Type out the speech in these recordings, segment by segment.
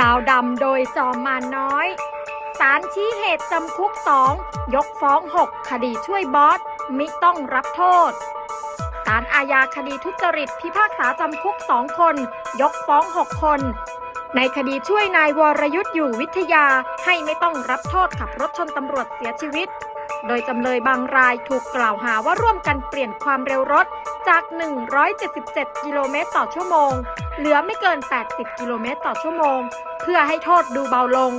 ดาวดำโดยจอมมานน้อย สารชี้เหตุจำคุกสองยกฟ้อง 6 คดีช่วยบอส มิต้องรับโทษ สารอาญาคดีทุจริตพิพากษาจำคุก 2 คน ยกฟ้อง 6 คน ในคดีช่วยนายวรยุทธ์อยู่วิทยาให้ไม่ต้องรับโทษขับรถชนตำรวจเสียชีวิต โดยจำเลยบางรายถูกกล่าวหาว่าร่วมกันเปลี่ยนความเร็วรถจาก 177 กิโลเมตรต่อชั่วโมง เหลือไม่เกิน 80 กิโลเมตรต่อชั่วโมง เพื่อให้โทษดูเบาลง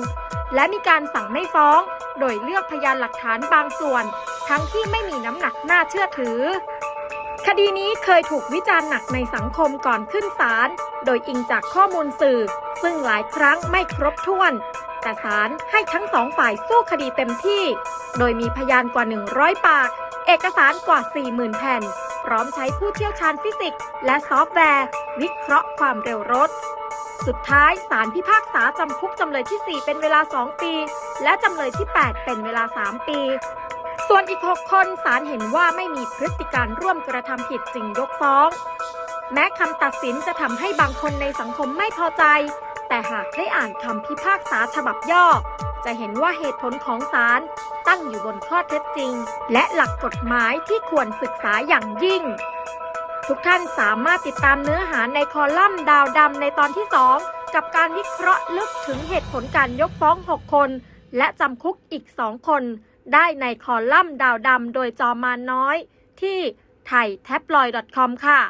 และมีการสั่งไม่ฟ้อง โดยเลือกพยานหลักฐานบางส่วน ทั้งที่ไม่มีน้ำหนักน่าเชื่อถือ คดีนี้เคยถูกวิจารณ์หนักในสังคมก่อนขึ้นศาล โดยอิงจากข้อมูลสื่อ ซึ่งหลายครั้งไม่ครบถ้วน แต่ศาลให้ทั้งสองฝ่ายสู้คดีเต็มที่ โดยมีพยานกว่า 100 ปาก เอกสารกว่า 40,000 แผ่น พร้อมใช้ผู้เชี่ยวชาญฟิสิกส์และซอฟต์แวร์ วิเคราะห์ความเร็วรถ สุดท้ายศาลพิพากษาจำคุกจำเลยที่ 4 เป็นเวลา 2 ปี และจำเลยที่ 8 เป็นเวลา 3 ปี ส่วนอีก 6 คนศาลเห็นว่าไม่มีพฤติการร่วมกระทำผิดจึงยกฟ้อง แม้คำตัดสินจะทำให้บางคนในสังคมไม่พอใจ แต่หากได้อ่านคำพิพากษาฉบับย่อ จะเห็นว่าเหตุผลของศาลตั้งอยู่บนข้อเท็จจริง และหลักกฎหมายที่ควรศึกษาอย่างยิ่ง ทุกท่านสามารถติดตามเนื้อหาในคอลัมน์ดาวดำในตอนที่ 2 กับการวิเคราะห์ลึกถึงเหตุผลการยกฟ้อง 6 คน และจำคุกอีก 2 คน ได้ในคอลัมน์ดาวดำโดยจอมานน้อย ที่ไทยแท็บลอย .com ค่ะ